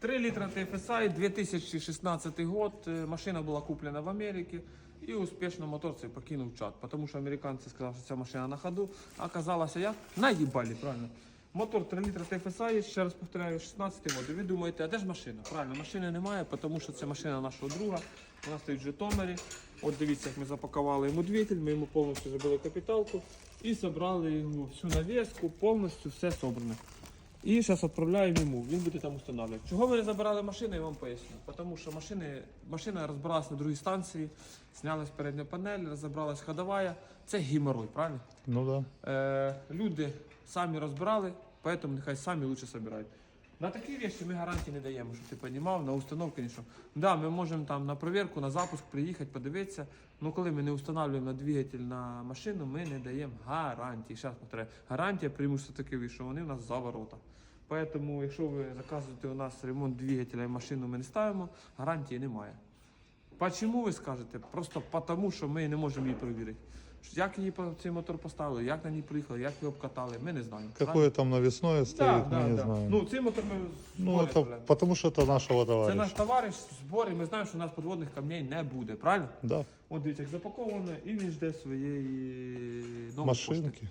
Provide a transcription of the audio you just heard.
3 літра TFSI, 2016 год. Е, Машина була куплена в Америці. І успішно мотор цей покинув чат, тому що американці сказали, що ця машина на ходу, а оказалося як? Наїбалі, правильно. Мотор 3 літра TFSI, ще раз повторяю, 16 год. Ви думаєте, а де ж машина? Правильно, машини немає, тому що це машина нашого друга. Вона стоїть в Житомирі. От дивіться, як ми запакували йому двигатель, ми йому повністю зробили капіталку і зібрали йому всю навіску, повністю все зібране. І зараз відправляємо йому, він буде там встановлювати. Чого ми не забирали машину, я вам поясню. Тому що машини, машина розбиралась на другій станції, знялась передня панель, розібралась ходова. Це геморрой, правильно? Ну да. Е, люди самі розбирали, поэтому нехай самі лучше собирають. На такі речі ми гарантії не даємо, щоб ти понімав, на установки нічого. Да, ми можемо там на перевірку, на запуск приїхати, подивитися. Ну коли ми не встановлюємо на двигатель на машину, ми не даємо гарантії. Зараз повторяю, гарантія преимущество таке, що вони в нас за ворота. Поэтому, якщо ви заказуєте у нас ремонт двигателя і машину ми не ставимо, гарантії немає. Почему ви скажете? Просто тому, що ми не можемо її перевірити. Як її по- цей мотор поставили, як на ній приїхали, як його обкатали, ми не знаємо. Какое там навесное стоит, Да, мы да, не да. знаем. Ну, цей мотор ми в Ну, зборі это вставляємо. потому что это нашего Це товарища. наш товариш в зборі, ми знаємо, що у нас подводних камней не буде, правильно? Да, От дивіться, як запаковано, і він жде своєї нової машинки. пошти.